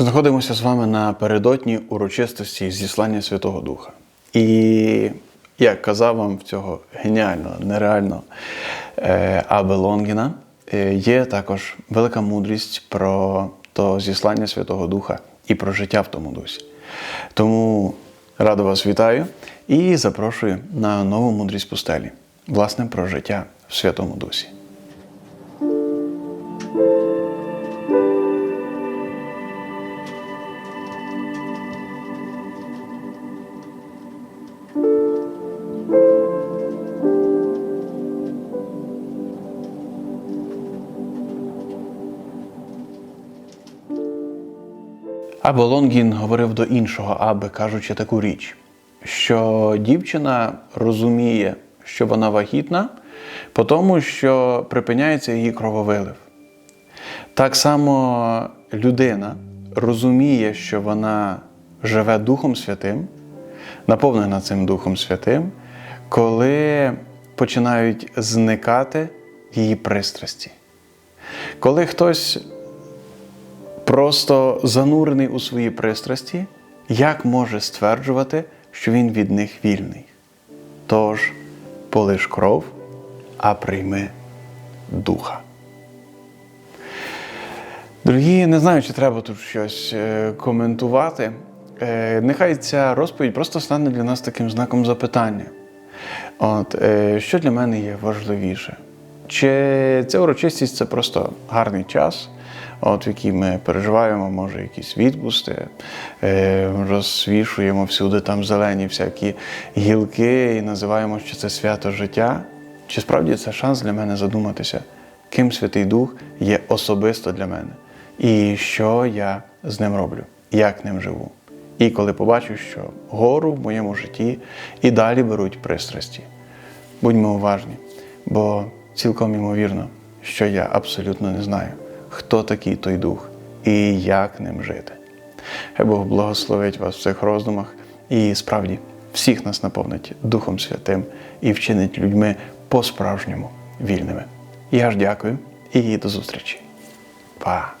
Знаходимося з вами напередодні урочистості зіслання Святого Духа. І як казав вам в цього геніального, нереального е, Абе Лонгіна, е, є також велика мудрість про то зіслання Святого Духа і про життя в тому дусі. Тому радо вас вітаю і запрошую на нову мудрість пустелі, власне, про життя в Святому Дусі. Або Лонгін говорив до іншого Аби, кажучи таку річ, що дівчина розуміє, що вона вагітна, по тому, що припиняється її крововилив. Так само людина розуміє, що вона живе Духом Святим, наповнена цим Духом Святим, коли починають зникати її пристрасті. Коли хтось просто занурений у свої пристрасті, як може стверджувати, що він від них вільний? Тож полиш кров, а прийми духа. Дорогі, не знаю, чи треба тут щось е, коментувати. Е, Нехай ця розповідь просто стане для нас таким знаком запитання. От, е, що для мене є важливіше? Чи ця урочистість це просто гарний час, от, в який ми переживаємо, може, якісь відпусти, е, розсвішуємо всюди там зелені всякі гілки і називаємо, що це свято життя? Чи справді це шанс для мене задуматися, ким Святий Дух є особисто для мене? І що я з ним роблю, як ним живу? І коли побачу, що гору в моєму житті і далі беруть пристрасті. Будьмо уважні, бо цілком імовірно, що я абсолютно не знаю, хто такий той дух і як ним жити. Бог благословить вас в цих роздумах і справді всіх нас наповнить Духом Святим і вчинить людьми по-справжньому вільними. Я ж дякую і до зустрічі. Па!